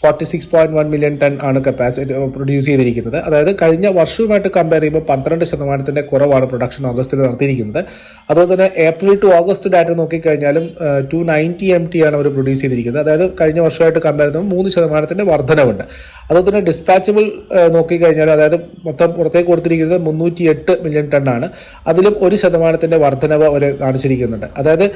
forty six point one million ton ആണ് കപ്പാസിറ്റി പ്രൊഡ്യൂസ് ചെയ്തിരിക്കുന്നത്. അതായത് കഴിഞ്ഞ വർഷവുമായിട്ട് കമ്പയർ ചെയ്യുമ്പോൾ പന്ത്രണ്ട് ശതമാനത്തിന്റെ കുറവാണ് പ്രൊഡക്ഷൻ ഓഗസ്റ്റിൽ നടത്തിയിരിക്കുന്നത്. അതുപോലെ തന്നെ ഏപ്രിൽ ടു ഓഗസ്റ്റ് ഡാറ്റ നോക്കിക്കഴിഞ്ഞാലും ടു നയന്റി എം ടി ആണ് അവർ പ്രൊഡ്യൂസ് ചെയ്തിരിക്കുന്നത്. അതായത് കഴിഞ്ഞ വർഷമായിട്ട് കമ്പയർ ചെയ്യുമ്പോൾ മൂന്ന് ശതമാനത്തിന്റെ വർധനവുണ്ട്. അതുപോലെ തന്നെ ഡിസ്പാച്ചബിൾ നോക്കിക്കഴിഞ്ഞാൽ അതായത് മൊത്തം പുറത്തേക്ക് കൊടുത്തിരിക്കുന്നത് മുന്നൂറ്റി എട്ട് മില്യൺ ടൺ ആണ്. അതിലും ഒരു ശതമാനത്തിന്റെ വർധനവ് അവർ കാണിച്ചിരിക്കുന്നുണ്ട്. അതായത്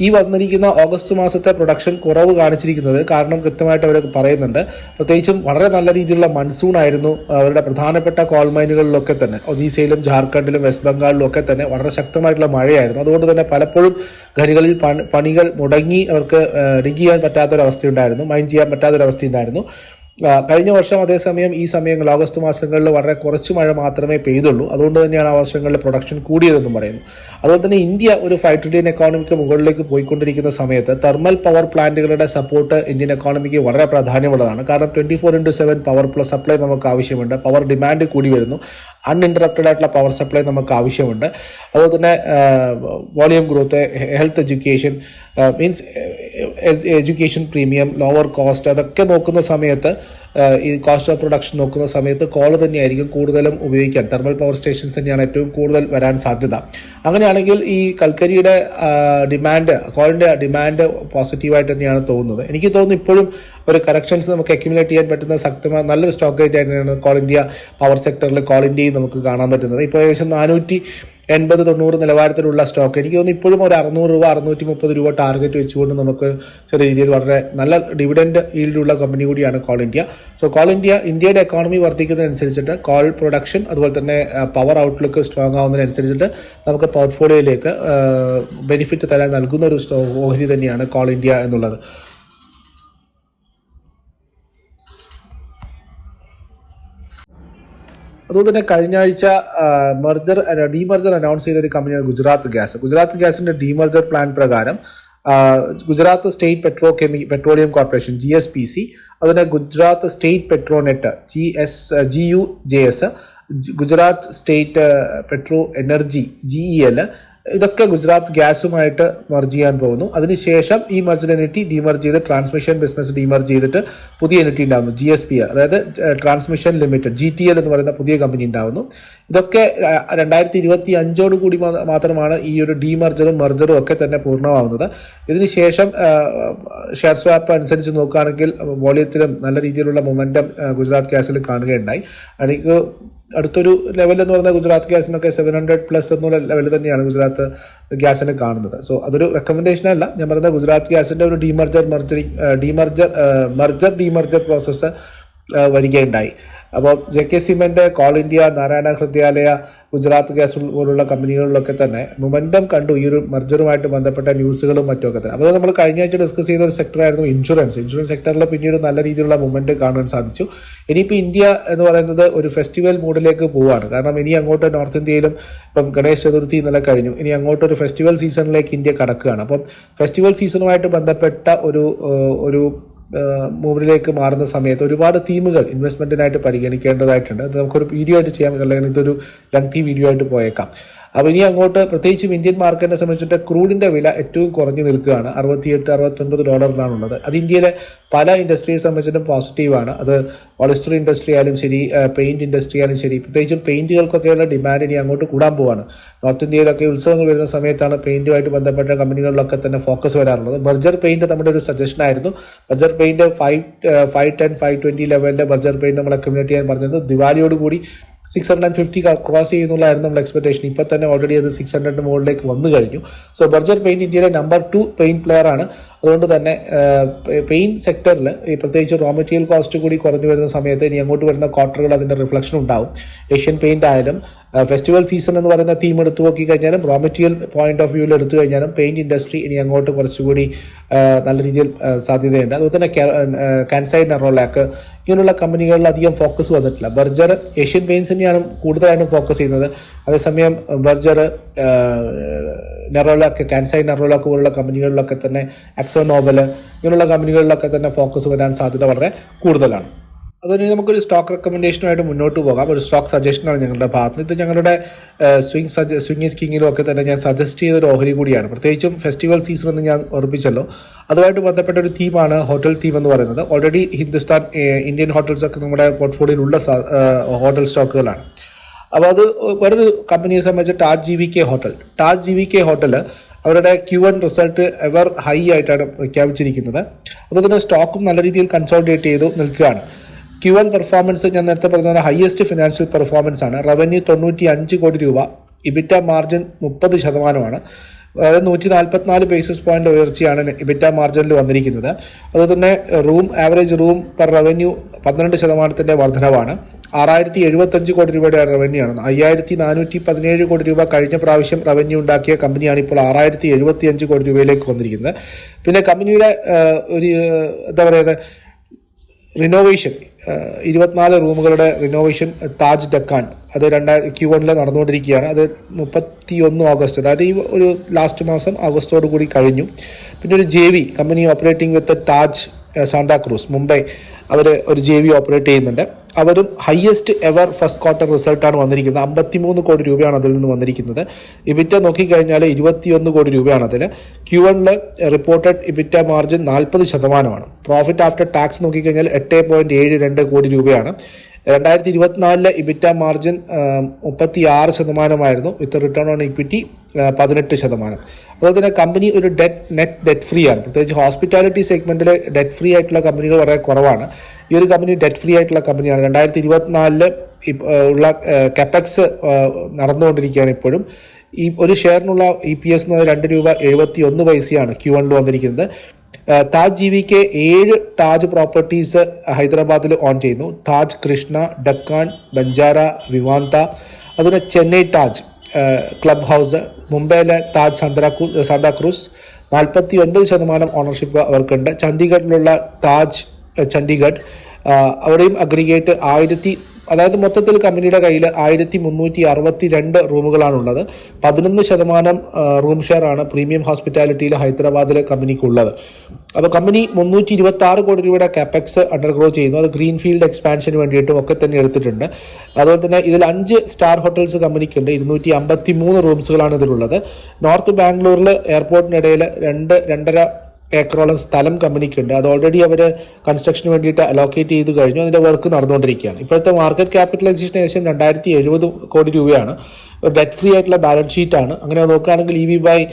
ഈ വന്നിരിക്കുന്ന ഓഗസ്റ്റ് മാസത്തെ പ്രൊഡക്ഷൻ കുറവ് കാണിച്ചിരിക്കുന്നത് കാരണം കൃത്യമായിട്ട് അവർ പറയുന്നുണ്ട്. പ്രത്യേകിച്ചും വളരെ നല്ല രീതിയിലുള്ള മൺസൂൺ ആയിരുന്നു അവരുടെ പ്രധാനപ്പെട്ട കോൾ മൈനുകളിലൊക്കെ തന്നെ. ഒഡീസയിലും ജാർഖണ്ഡിലും വെസ്റ്റ് ബംഗാളിലും ഒക്കെ തന്നെ വളരെ ശക്തമായിട്ടുള്ള മഴയായിരുന്നു. അതുകൊണ്ട് തന്നെ പലപ്പോഴും ഖനികളിൽ പണി- പണികൾ മുടങ്ങി അവർക്ക് റിഗ് ചെയ്യാൻ പറ്റാത്തൊരവസ്ഥയുണ്ടായിരുന്നു മൈൻ ചെയ്യാൻ പറ്റാത്തൊരവസ്ഥയുണ്ടായിരുന്നു. കഴിഞ്ഞ വർഷം അതേസമയം ഈ സമയങ്ങൾ ഓഗസ്റ്റ് മാസങ്ങളിൽ വളരെ കുറച്ച് മഴ മാത്രമേ പെയ്തുള്ളൂ. അതുകൊണ്ട് തന്നെയാണ് ആ വർഷങ്ങളിൽ പ്രൊഡക്ഷൻ കൂടിയതെന്നും പറയുന്നു. അതുപോലെ തന്നെ ഇന്ത്യ ഒരു ഫൈവ് ട്രില്യൺ എക്കോണമിക്ക് മുകളിലേക്ക് പോയിക്കൊണ്ടിരിക്കുന്ന സമയത്ത് തെർമൽ പവർ പ്ലാന്റുകളുടെ സപ്പോർട്ട് ഇന്ത്യൻ എക്കോണമിക്ക് വളരെ പ്രാധാന്യമുള്ളതാണ്. കാരണം twenty four into seven power plus supply നമുക്ക് ആവശ്യമുണ്ട്. പവർ ഡിമാൻഡ് കൂടി വരുന്നു. അൺഇന്ററപ്റ്റഡ് ആയിട്ടുള്ള പവർ സപ്ലൈ നമുക്ക് ആവശ്യമുണ്ട്. അതുപോലെ തന്നെ volume growth health education means education premium lower cost അതൊക്കെ നോക്കുന്ന സമയത്ത് ഈ കോസ്റ്റ് ഓഫ് പ്രൊഡക്ഷൻ നോക്കുന്ന സമയത്ത് കോൾ തന്നെയായിരിക്കും കൂടുതലും ഉപയോഗിക്കാൻ. തെർമൽ പവർ സ്റ്റേഷൻസ് തന്നെയാണ് ഏറ്റവും കൂടുതൽ വരാൻ സാധ്യത. അങ്ങനെയാണെങ്കിൽ ഈ കൽക്കരിയുടെ ഡിമാൻഡ് കോളിന്റെ ഡിമാൻഡ് പോസിറ്റീവായിട്ട് തന്നെയാണ് തോന്നുന്നത്. എനിക്ക് തോന്നുന്നു ഇപ്പോഴും ഒരു കറക്ഷൻസ് നമുക്ക് അക്യുമുലേറ്റ് ചെയ്യാൻ പറ്റുന്ന ശക്തമായ നല്ലൊരു സ്റ്റോക്ക് ആയിട്ട് തന്നെയാണ് Coal India power sector coal ഇന്ത്യയും നമുക്ക് കാണാൻ പറ്റുന്നത്. ഇപ്പോൾ ഏകദേശം നാനൂറ്റി എൺപത് തൊണ്ണൂറ് നിലവാരത്തിലുള്ള സ്റ്റോക്ക് എനിക്ക് തോന്നുന്നു ഇപ്പോഴും ഒരു അറുന്നൂറ് രൂപ അറുന്നൂറ്റി മുപ്പത് രൂപ ടാർഗറ്റ് വെച്ചുകൊണ്ട് നമുക്ക് ചെറിയ രീതിയിൽ വളരെ നല്ല ഡിവിഡൻഡ് ഈൽഡുള്ള കമ്പനി കൂടിയാണ് Coal India so Coal India ഇന്ത്യയുടെ എക്കോണമി വർദ്ധിക്കുന്നതനുസരിച്ചിട്ട് കോൾ പ്രൊഡക്ഷൻ അതുപോലെ തന്നെ പവർ ഔട്ട്ലുക്ക് സ്ട്രോങ് ആവുന്നതിനനുസരിച്ചിട്ട് നമുക്ക് പോർട്ട്ഫോളിയോയിലേക്ക് ബെനിഫിറ്റ് തരാൻ നൽകുന്ന ഒരു ഓഹരി തന്നെയാണ് കോൾ ഇന്ത്യ എന്നുള്ളത്. അതുപോലെ തന്നെ കഴിഞ്ഞ ആഴ്ച മെർജർ ഡീമർജർ അനൗൺസ് ചെയ്ത ഒരു കമ്പനിയാണ് ഗുജറാത്ത് ഗ്യാസ് ഗുജറാത്ത് ഗ്യാസിന്റെ ഡീമർജർ പ്ലാൻ പ്രകാരം Gujarat State petro chemi petroleum corporation G S P C അതുപോലെ Gujarat State Petronet G S G U J S Gujarat State Petro Energy G E L ഇതൊക്കെ Gujarat ഗ്യാസുമായിട്ട് merge ചെയ്യാൻ പോകുന്നു. അതിനുശേഷം ഈ മർജ് ഡിമർജ് ചെയ്ത് transmission business demerge ചെയ്തിട്ട് പുതിയ entity ഉണ്ടാകുന്നു ജി എസ് പി അതായത് transmission limited G T L എന്ന് പറയുന്ന പുതിയ കമ്പനി ഉണ്ടാകുന്നു ഇതൊക്കെ രണ്ടായിരത്തി ഇരുപത്തി അഞ്ചോട് കൂടി മാത്രമാണ് ഈ ഒരു ഡിമർജറും മെർജറും ഒക്കെ തന്നെ പൂർണമാവുന്നത്. ഇതിനുശേഷം ഷെയർ സ്വാപ്പ് അനുസരിച്ച് നോക്കുകയാണെങ്കിൽ വോളിയത്തിലും നല്ല രീതിയിലുള്ള മൊമെന്റം ഗുജറാത്ത് ഗ്യാസിൽ കാണുകയുണ്ടായി. എനിക്ക് അടുത്തൊരു ലെവൽ എന്ന് പറയുന്നത് ഗുജറാത്ത് ഗ്യാസിനൊക്കെ സെവൻ ഹൺഡ്രഡ് പ്ലസ് എന്നുള്ള ലെവൽ തന്നെയാണ് ഗുജറാത്ത് ഗ്യാസിന് കാണുന്നത്. സോ അതൊരു റെക്കമെൻഡേഷൻ അല്ല. ഞാൻ പറയുന്നത് ഗുജറാത്ത് ഗ്യാസിന്റെ ഒരു demerger മർജറിങ് demerger merger demerger process വരികയുണ്ടായി. അപ്പോൾ J K cement Coal India Narayana Hrudayalaya Gujarat gas പോലുള്ള കമ്പനികളിലൊക്കെ തന്നെ മൊമെന്റം കണ്ടു ഈ ഒരു മർജറുമായിട്ട് ബന്ധപ്പെട്ട ന്യൂസുകളും മറ്റുമൊക്കെ തന്നെ. അപ്പോൾ നമ്മൾ കഴിഞ്ഞ ആഴ്ച ഡിസ്കസ് ചെയ്ത ഒരു സെക്ടറായിരുന്നു ഇൻഷുറൻസ്. ഇൻഷുറൻസ് സെക്ടറിൽ പിന്നീട് നല്ല രീതിയിലുള്ള മൊമെന്റ് കാണാൻ സാധിച്ചു. ഇനിയിപ്പോൾ ഇന്ത്യ എന്ന് പറയുന്നത് ഒരു ഫെസ്റ്റിവൽ മൂഡിലേക്ക് പോവുകയാണ് കാരണം ഇനി അങ്ങോട്ട് നോർത്ത് ഇന്ത്യയിലും ഇപ്പം ഗണേശ് ചതുർത്ഥി ഇന്നലെ കഴിഞ്ഞു. ഇനി അങ്ങോട്ട് ഒരു ഫെസ്റ്റിവൽ സീസണിലേക്ക് ഇന്ത്യ കടക്കുകയാണ്. അപ്പം ഫെസ്റ്റിവൽ സീസണുമായിട്ട് ബന്ധപ്പെട്ട ഒരു ഒരു മൂവിലേക്ക് മാറുന്ന സമയത്ത് ഒരുപാട് തീമുകൾ ഇൻവെസ്റ്റ്മെന്റിനായിട്ട് പരിഗണിക്കേണ്ടതായിട്ടുണ്ട്. അത് നമുക്കൊരു വീഡിയോ ആയിട്ട് ചെയ്യാൻ അല്ലെങ്കിൽ ഇതൊരു ലെങ്തി വീഡിയോ ആയിട്ട് പോയേക്കാം. അപ്പോൾ ഇനി അങ്ങോട്ട് പ്രത്യേകിച്ചും ഇന്ത്യൻ മാർക്കറ്റിനെ സംബന്ധിച്ചിട്ട് ക്രൂഡിന്റെ വില ഏറ്റവും കുറഞ്ഞു നിൽക്കുകയാണ്. അറുപത്തിയെട്ട് അറുപത്തൊൻപത് ഡോളറിലാണുള്ളത്. അത് ഇന്ത്യയിലെ പല ഇൻഡസ്ട്രിയെ സംബന്ധിച്ചിട്ടും പോസിറ്റീവാണ് അത് പോളിസ്റ്റർ ഇൻഡസ്ട്രി ആയാലും ശരി പെയിന്റ് ഇൻഡസ്ട്രി ആയാലും ശരി പ്രത്യേകിച്ചും പെയിന്റുകൾക്കൊക്കെയുള്ള ഡിമാൻഡ് ഇനി അങ്ങോട്ട് കൂടാൻ പോവാണ്. നോർത്ത് ഇന്ത്യയിലൊക്കെ ഉത്സവങ്ങൾ വരുന്ന സമയത്താണ് പെയിന്റുമായിട്ട് ബന്ധപ്പെട്ട കമ്പനികളിലൊക്കെ തന്നെ ഫോക്കസ് വരാറുള്ളത്. ബർജർ പെയിന്റ് നമ്മുടെ ഒരു സജഷൻ ആയിരുന്നു. Berger paint five five ten five twenty ലെവലിന്റെ Berger paint നമ്മളെ കമ്മ്യൂണിറ്റി ചെയ്യാൻ പറഞ്ഞത്. ദിവാലിയോടുകൂടി six hundred and fifty cross ചെയ്യുന്നുള്ളായിരുന്നു നമ്മുടെ എക്സ്പെക്ടേഷൻ ഇപ്പോൾ തന്നെ ഓൾറെഡി അത് സിക്സ് ഹൺഡ്രഡിന് മുകളിലേക്ക് വന്നു കഴിഞ്ഞു. സോ ബർജർ പെയിന്റ് ഇന്ത്യയിലെ നമ്പർ ടു പെയിന്റ് പ്ലെയർ ആണ്. അതുകൊണ്ട് തന്നെ പെയിൻ സെക്ടറിൽ ഈ പ്രത്യേകിച്ച് റോ മെറ്റീരിയൽ കോസ്റ്റ് കൂടി കുറഞ്ഞു വരുന്ന സമയത്ത് ഇനി അങ്ങോട്ട് വരുന്ന ക്വാർട്ടറുകൾ അതിന്റെ റിഫ്ലക്ഷൻ ഉണ്ടാവും. ഏഷ്യൻ പെയിന്റ് ആയാലും ഫെസ്റ്റിവൽ സീസൺ എന്ന് പറയുന്ന തീം എടുത്തു നോക്കി കഴിഞ്ഞാലും റോ മെറ്റീരിയൽ പോയിന്റ് ഓഫ് വ്യൂവിൽ എടുത്തു കഴിഞ്ഞാലും പെയിന്റ് ഇൻഡസ്ട്രി ഇനി അങ്ങോട്ട് കുറച്ചുകൂടി നല്ല രീതിയിൽ സാധ്യതയുണ്ട്. അതുപോലെ തന്നെ കാൻസൈൻ നെറോലാക്ക് ഇങ്ങനെയുള്ള കമ്പനികളിൽ അധികം ഫോക്കസ് വന്നിട്ടില്ല. ബർജർ ഏഷ്യൻ പെയിൻസിനെയാണ് കൂടുതലായിട്ടും ഫോക്കസ് ചെയ്യുന്നത്. അതേസമയം ബർജർ നെറോലാക്ക് കാൻസൈൻ നെറോലാക്ക് പോലുള്ള കമ്പനികളിലൊക്കെ തന്നെ അക്സോ നോബൽ ഇങ്ങനെയുള്ള കമ്പനികളിലൊക്കെ തന്നെ ഫോക്കസ് വരാൻ സാധ്യത വളരെ കൂടുതലാണ്. അതുപോലെ നമുക്കൊരു സ്റ്റോക്ക് റെക്കമെൻഡേഷനുമായിട്ട് മുന്നോട്ട് പോകാം. ഒരു സ്റ്റോക്ക് സജഷനാണ് ഞങ്ങളുടെ ഭാഗത്ത്. ഇത് ഞങ്ങളുടെ സ്വിംഗ് സജ സ്വിംഗ് സ്കിങ്ങിലും ഒക്കെ തന്നെ ഞാൻ സജസ്റ്റ് ചെയ്ത ഒരു ഓഹരി കൂടിയാണ്. പ്രത്യേകിച്ചും ഫെസ്റ്റിവൽ സീസൺ എന്ന് ഞാൻ ഓർപ്പിച്ചല്ലോ അതുമായിട്ട് ബന്ധപ്പെട്ട ഒരു തീമാണ് ഹോട്ടൽ തീം എന്ന് പറയുന്നത്. ഓൾറെഡി ഹിന്ദുസ്ഥാൻ ഇന്ത്യൻ ഹോട്ടൽസ് ഒക്കെ നമ്മുടെ പോർട്ട്ഫോളിയോയിലുള്ള ഹോട്ടൽ സ്റ്റോക്കുകളാണ് അപ്പോൾ അത് വേറൊരു കമ്പനിയെ സംബന്ധിച്ച് Taj G V K hotel Taj G V K hotel അവരുടെ Q one result ever high ആയിട്ടാണ് പ്രഖ്യാപിച്ചിരിക്കുന്നത്. അതുപോലെ സ്റ്റോക്കും നല്ല രീതിയിൽ കൺസോൾട്ടേറ്റ് ചെയ്തു നിൽക്കുകയാണ്. ക്യു വൺ പെർഫോമൻസ് ഞാൻ നേരത്തെ പറഞ്ഞ ഹയസ്റ്റ് ഫിനാൻഷ്യൽ പെർഫോമൻസ് ആണ്. റവന്യൂ തൊണ്ണൂറ്റി അഞ്ച് കോടി രൂപ. ഇബിറ്റ മാർജിൻ മുപ്പത് ശതമാനമാണ്. അതായത് നൂറ്റി നാൽപ്പത്തിനാല് ബേസിസ് പോയിന്റ് ഉയർച്ചയാണ് ഇബിറ്റ മാർജിനിൽ വന്നിരിക്കുന്നത്. അതുപോലെ room average room per revenue പന്ത്രണ്ട് ശതമാനത്തിന്റെ വർധനവാണ്. ആറായിരത്തി എഴുപത്തഞ്ച് കോടി രൂപയുടെ റവന്യൂ ആണ്. അയ്യായിരത്തി നാനൂറ്റി പതിനേഴ് കോടി രൂപ കഴിഞ്ഞ പ്രാവശ്യം റവന്യൂ ഉണ്ടാക്കിയ കമ്പനിയാണ് ഇപ്പോൾ ആറായിരത്തി എഴുപത്തി അഞ്ച് കോടി രൂപയിലേക്ക് വന്നിരിക്കുന്നത്. പിന്നെ കമ്പനിയുടെ ഒരു എന്താ പറയുക റിനോവേഷൻ ഇരുപത്തിനാല് റൂമുകളുടെ റിനോവേഷൻ താജ് ഡക്കാൻ. അത് രണ്ടായിരത്തി ക്യൂ വണ്ണിൽ നടന്നുകൊണ്ടിരിക്കുകയാണ്. അത് മുപ്പത്തി ഒന്ന് ഓഗസ്റ്റ്. അതായത് ഈ ഒരു ലാസ്റ്റ് മാസം ആഗസ്റ്റോട് കൂടി കഴിഞ്ഞു. പിന്നെ ഒരു J V company operating with Taj Santacruz Mumbai അവർ ഒരു ജെ വി ഓപ്പറേറ്റ് ചെയ്യുന്നുണ്ട്. അവരും ഹയസ്റ്റ് എവർ ഫസ്റ്റ് ക്വാർട്ടർ റിസൾട്ടാണ് വന്നിരിക്കുന്നത്. അമ്പത്തിമൂന്ന് കോടി രൂപയാണ് അതിൽ നിന്ന് വന്നിരിക്കുന്നത്. ഇബിറ്റ നോക്കിക്കഴിഞ്ഞാൽ ഇരുപത്തിയൊന്ന് കോടി രൂപയാണ് അതിൽ ക്യു വണ്ണിൽ റിപ്പോർട്ടഡ് ഇബിറ്റ മാർജിൻ നാൽപ്പത് ശതമാനമാണ്. പ്രോഫിറ്റ് ആഫ്റ്റർ ടാക്സ് നോക്കിക്കഴിഞ്ഞാൽ എട്ട് പോയിന്റ് ഏഴ് രണ്ട് കോടി രൂപയാണ്. രണ്ടായിരത്തി ഇരുപത്തിനാലിലെ ഇബിറ്റ മാർജിൻ മുപ്പത്തി ആറ് ശതമാനമായിരുന്നു. വിത്ത് റിട്ടേൺ ഓൺ ഇക്വിറ്റി പതിനെട്ട് ശതമാനം. അതുപോലെ തന്നെ കമ്പനി ഒരു ഡെറ്റ് നെറ്റ് ഡെറ്റ് ഫ്രീ ആണ്. പ്രത്യേകിച്ച് ഹോസ്പിറ്റാലിറ്റി സെഗ്മെന്റിലെ ഡെറ്റ് ഫ്രീ ആയിട്ടുള്ള കമ്പനികൾ വളരെ കുറവാണ്. ഈ ഒരു കമ്പനി ഡെറ്റ് ഫ്രീ ആയിട്ടുള്ള കമ്പനിയാണ്. രണ്ടായിരത്തി ഇരുപത്തിനാലിൽ ഉള്ള കെപ്പക്സ് നടന്നുകൊണ്ടിരിക്കുകയാണ് ഇപ്പോഴും. ഈ ഒരു ഷെയറിനുള്ള ഇ പി എസ് എന്നത് രണ്ട് രൂപ എഴുപത്തി ഒന്ന് പൈസയാണ് ക്യൂ വണ്ണിൽ വന്നിരിക്കുന്നത്. താജ് ജി വി കെ ഏഴ് താജ് പ്രോപ്പർട്ടീസ് ഹൈദരാബാദിൽ ഓൺ ചെയ്യുന്നു. താജ് കൃഷ്ണ ഡക്കാൻ ബഞ്ചാര വിവാന്ത അതുപോലെ ചെന്നൈ താജ് ക്ലബ് ഹൗസ് മുംബൈയിലെ താജ് സാന്താക്രൂ സാന്താക്രൂസ് നാൽപ്പത്തി ഒൻപത് ശതമാനം ഓണർഷിപ്പ് അവർക്കുണ്ട്. ചണ്ഡീഗഡിലുള്ള താജ് ചണ്ഡീഗഡ് അവിടെയും അഗ്രിഗേറ്റ് ആയിരത്തി അതായത് മൊത്തത്തിൽ കമ്പനിയുടെ കയ്യിൽ ആയിരത്തി മുന്നൂറ്റി അറുപത്തി രണ്ട് റൂമുകളാണുള്ളത്. പതിനൊന്ന് ശതമാനം റൂം ഷെയർ ആണ് പ്രീമിയം ഹോസ്പിറ്റാലിറ്റിയിൽ ഹൈദരാബാദിലെ കമ്പനിക്കുള്ളത്. അപ്പോൾ കമ്പനി മുന്നൂറ്റി ഇരുപത്തി ആറ് കോടി രൂപയുടെ കാപ്പക്സ് അണ്ടർഗ്രോ ചെയ്യുന്നു. അത് ഗ്രീൻഫീൽഡ് എക്സ്പാൻഷന് വേണ്ടിയിട്ടും ഒക്കെ തന്നെ എടുത്തിട്ടുണ്ട്. അതുപോലെ തന്നെ ഇതിൽ അഞ്ച് സ്റ്റാർ ഹോട്ടൽസ് കമ്പനിക്കുണ്ട്. ഇരുന്നൂറ്റി അമ്പത്തി മൂന്ന് റൂംസുകളാണ് ഇതിലുള്ളത്. നോർത്ത് ബാംഗ്ലൂരിൽ എയർപോർട്ടിനിടയിൽ രണ്ട് രണ്ടര ഏക്കറോളം സ്ഥലം കമ്പനിക്കുണ്ട്. അത് ഓൾറെഡി അവർ കൺസ്ട്രക്ഷന് വേണ്ടിയിട്ട് അലോക്കേറ്റ് ചെയ്ത് കഴിഞ്ഞു. അതിന്റെ വർക്ക് നടന്നുകൊണ്ടിരിക്കുകയാണ്. ഇപ്പോഴത്തെ മാർക്കറ്റ് ക്യാപിറ്റലൈസേഷൻ ഏകദേശം രണ്ടായിരത്തി എഴുപത് കോടി രൂപയാണ്. ഡെറ്റ് ഫ്രീ ആയിട്ടുള്ള ബാലൻസ് ഷീറ്റാണ് അങ്ങനെ നോക്കുകയാണെങ്കിൽ E V by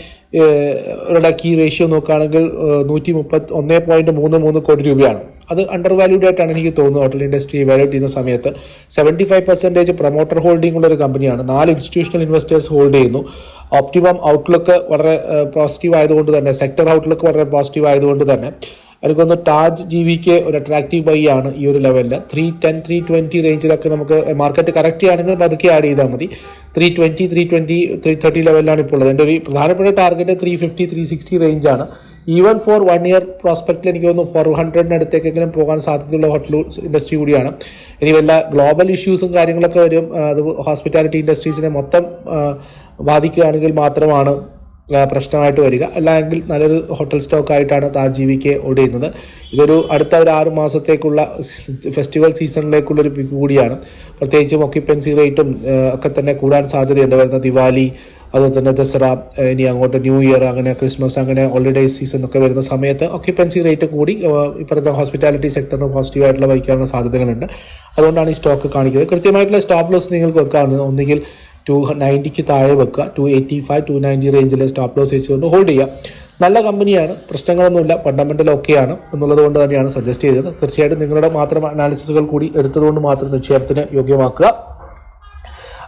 key ratio നോക്കുകയാണെങ്കിൽ നൂറ്റി മുപ്പത്തി ഒന്നേ പോയിന്റ് മൂന്ന് മൂന്ന് കോടി രൂപയാണ്. അത് അണ്ടർ വാല്യൂഡ് ആയിട്ടാണ് എനിക്ക് തോന്നുന്നത് ഹോട്ടൽ ഇൻഡസ്ട്രി വാല്യൂട്ട് ചെയ്യുന്ന സമയത്ത്. Seventy five percentage promoter holding ഉള്ള ഒരു കമ്പനിയാണ് നാല് ഇൻസ്റ്റിറ്റ്യൂഷണൽ ഇൻവെസ്റ്റേഴ്സ് ഹോൾഡ് ചെയ്യുന്നു. ഓപ്റ്റിമം ഔട്ട്ലുക്ക് വളരെ പോസിറ്റീവ് ആയതുകൊണ്ട് തന്നെ സെക്ടർ ഔട്ട്ലുക്ക് വളരെ പോസിറ്റീവ് ആയതുകൊണ്ട് തന്നെ. എനിക്കൊന്ന് താജ് ജി വിക്ക് ഒരു അട്രാക്റ്റീവ് ബൈ ആണ് ഈ ഒരു ലെവലിൽ ത്രീ ടെൻ ത്രീ ട്വന്റി റേഞ്ചിലൊക്കെ നമുക്ക് മാർക്കറ്റ് കറക്റ്റ് ചെയ്യുകയാണെങ്കിൽ പതുക്കെ ആഡ് ചെയ്താൽ മതി. Three twenty three twenty three thirty ലെവലിലാണ് ഇപ്പോൾ ഉള്ളത്. എന്റെ ഒരു പ്രധാനപ്പെട്ട target three fifty three sixty റേഞ്ചാണ് even four one year പ്രോസ്പെക്റ്റിൽ എനിക്ക് തോന്നുന്നു ഫോർ ഹൺഡ്രഡിന് അടുത്തേക്കെങ്കിലും പോകാൻ സാധ്യതയുള്ള ഹോട്ടൽ ഇൻഡസ്ട്രി കൂടിയാണ്. ഇനി വല്ല ഗ്ലോബൽ ഇഷ്യൂസും കാര്യങ്ങളൊക്കെ വരും. അത് ഹോസ്പിറ്റാലിറ്റി ഇൻഡസ്ട്രീസിനെ മൊത്തം ബാധിക്കുകയാണെങ്കിൽ മാത്രമാണ് പ്രശ്നമായിട്ട് വരിക. അല്ലെങ്കിൽ നല്ലൊരു ഹോട്ടൽ സ്റ്റോക്ക് ആയിട്ടാണ് താജ് വി കെ ചെയ്യുന്നത് ഇതൊരു അടുത്ത ഒരു ആറ് മാസത്തേക്കുള്ള ഫെസ്റ്റിവൽ സീസണിലേക്കുള്ളൊരു പിക്ക് കൂടിയാണ്. പ്രത്യേകിച്ചും ഒക്യുപ്പൻസി റേറ്റും ഒക്കെ തന്നെ കൂടാൻ സാധ്യതയുണ്ട്. വരുന്ന ദിവാലി അതുപോലെ തന്നെ ദസറ ഇനി അങ്ങോട്ട് ന്യൂ ഇയർ അങ്ങനെ ക്രിസ്മസ് അങ്ങനെ ഹോളിഡേ സീസൺ ഒക്കെ വരുന്ന സമയത്ത് ഒക്യുപ്പൻസി റേറ്റ് കൂടി ഇപ്പോഴത്തെ ഹോസ്പിറ്റാലിറ്റി സെക്ടറിന് പോസിറ്റീവ് ആയിട്ടുള്ള വഹിക്കാനുള്ള സാധ്യതകളുണ്ട്. അതുകൊണ്ടാണ് ഈ സ്റ്റോക്ക് കാണിക്കുന്നത്. കൃത്യമായിട്ടുള്ള സ്റ്റോപ്പ് ലോസ് നിങ്ങൾക്ക് വെക്കാവുന്നത് ഒന്നുകിൽ ടു നയന്റിക്ക് താഴെ വെക്കുക. Two eighty five two ninety റേഞ്ചിലെ സ്റ്റോപ്പ് ലോസ് വെച്ചുകൊണ്ട് ഹോൾഡ് ചെയ്യുക. നല്ല കമ്പനിയാണ്. പ്രശ്നങ്ങളൊന്നുമില്ല. ഫണ്ടമെന്റൽ ഓക്കെയാണ് എന്നുള്ളത് കൊണ്ട് തന്നെയാണ് സജസ്റ്റ് ചെയ്തത്. തീർച്ചയായിട്ടും നിങ്ങളുടെ മാത്രം അനാലിസിസുകൾ കൂടി എടുത്തതുകൊണ്ട് മാത്രം നിക്ഷേപത്തിന് യോഗ്യമാക്കുക.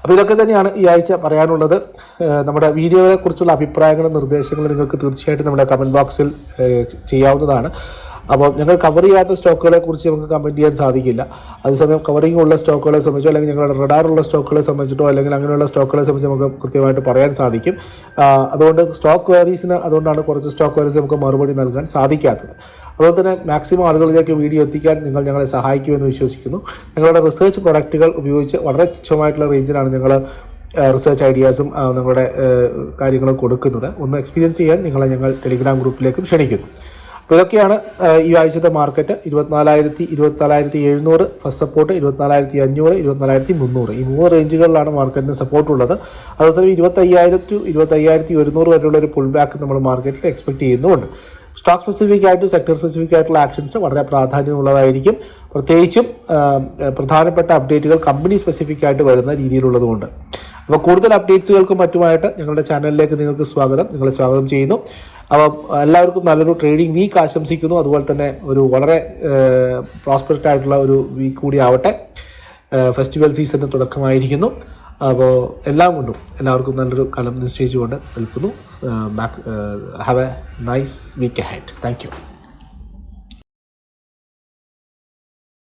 അപ്പോൾ ഇതൊക്കെ തന്നെയാണ് ഈ ആഴ്ച പറയാനുള്ളത്. നമ്മുടെ വീഡിയോയെക്കുറിച്ചുള്ള അഭിപ്രായങ്ങളും നിർദ്ദേശങ്ങളും നിങ്ങൾക്ക് തീർച്ചയായിട്ടും നമ്മുടെ കമന്റ് ബോക്സിൽ ചെയ്യാവുന്നതാണ്. അപ്പോൾ ഞങ്ങൾ കവർ ചെയ്യാത്ത സ്റ്റോക്കുകളെ കുറിച്ച് നമുക്ക് കമന്റ് ചെയ്യാൻ സാധിക്കില്ല. അതേസമയം കവറിംഗ് ഉള്ള സ്റ്റോക്കുകളെ സംബന്ധിച്ചോ അല്ലെങ്കിൽ ഞങ്ങളുടെ റഡാറുള്ള സ്റ്റോക്കുകളെ സംബന്ധിച്ചിട്ടോ അല്ലെങ്കിൽ അങ്ങനെയുള്ള സ്റ്റോക്കുകളെ സംബന്ധിച്ച് നമുക്ക് കൃത്യമായിട്ട് പറയാൻ സാധിക്കും. അതുകൊണ്ട് സ്റ്റോക്ക് വാരീസിന് അതുകൊണ്ടാണ് കുറച്ച് സ്റ്റോക്ക് വാരീസ് നമുക്ക് മറുപടി നൽകാൻ സാധിക്കാത്തത്. അതുപോലെ തന്നെ മാക്സിമം ആളുകളിലേക്ക് വീഡിയോ എത്തിക്കാൻ നിങ്ങൾ ഞങ്ങളെ സഹായിക്കുമെന്ന് വിശ്വസിക്കുന്നു. ഞങ്ങളുടെ റിസർച്ച് പ്രൊഡക്റ്റുകൾ ഉപയോഗിച്ച് വളരെ തുച്ഛമായിട്ടുള്ള റേഞ്ചിലാണ് ഞങ്ങൾ റിസർച്ച് ഐഡിയാസും നിങ്ങളുടെ കാര്യങ്ങളും കൊടുക്കുന്നത്. ഒന്ന് എക്സ്പീരിയൻസ് ചെയ്യാൻ നിങ്ങളെ ഞങ്ങൾ ടെലിഗ്രാം ഗ്രൂപ്പിലേക്കും ക്ഷണിക്കുന്നു. അപ്പോൾ ഇതൊക്കെയാണ് ഈ ആഴ്ചത്തെ മാർക്കറ്റ്. ഇരുപത്തിനാലായിരത്തി ഇരുപത്തിനാലായിരത്തി എഴുന്നൂറ് ഫസ്റ്റ് സപ്പോർട്ട് ഇരുപത്തിനാലായിരത്തി അഞ്ഞൂറ് ഇരുപത്തിനാലായിരത്തി മുന്നൂറ്. ഈ മൂന്ന് റേഞ്ചുകളിലാണ് മാർക്കറ്റിന് സപ്പോർട്ട് ഉള്ളത്. അതേസമയം ഇരുപത്തയ്യായിരം ടു ഇരുപത്തയ്യായിരത്തി ഒരുന്നൂറ് വരെയുള്ള ഒരു പുൾ ബാക്ക് നമ്മൾ മാർക്കറ്റിൽ എക്സ്പെക്ട് ചെയ്യുന്നുമുണ്ട് സ്റ്റോക്ക് സ്പെസിഫിക് ആയിട്ടും സെക്ടർ സ്പെസിഫിക് ആയിട്ടുള്ള ആക്ഷൻസ് വളരെ പ്രാധാന്യമുള്ളതായിരിക്കും. പ്രത്യേകിച്ചും പ്രധാനപ്പെട്ട അപ്ഡേറ്റുകൾ കമ്പനി സ്പെസിഫിക് ആയിട്ട് വരുന്ന രീതിയിലുള്ളതുകൊണ്ട്. അപ്പോൾ കൂടുതൽ അപ്ഡേറ്റ്സുകൾക്കും മറ്റുമായിട്ട് ഞങ്ങളുടെ ചാനലിലേക്ക് നിങ്ങൾക്ക് സ്വാഗതം. നിങ്ങളെ സ്വാഗതം ചെയ്യുന്നു. അപ്പോൾ എല്ലാവർക്കും നല്ലൊരു ട്രേഡിംഗ് വീക്ക് ആശംസിക്കുന്നു. അതുപോലെ തന്നെ ഒരു വളരെ പ്രോസ്പെക്റ്റ് ആയിട്ടുള്ള ഒരു വീക്ക് കൂടി ആവട്ടെ. ഫെസ്റ്റിവൽ സീസണിന് തുടക്കമായിരിക്കുന്നു. അപ്പോൾ എല്ലാം കൊണ്ടും എല്ലാവർക്കും നല്ലൊരു കലം നിശ്ചയിച്ചുകൊണ്ട് നിൽക്കുന്നു. Have a nice week ahead thank you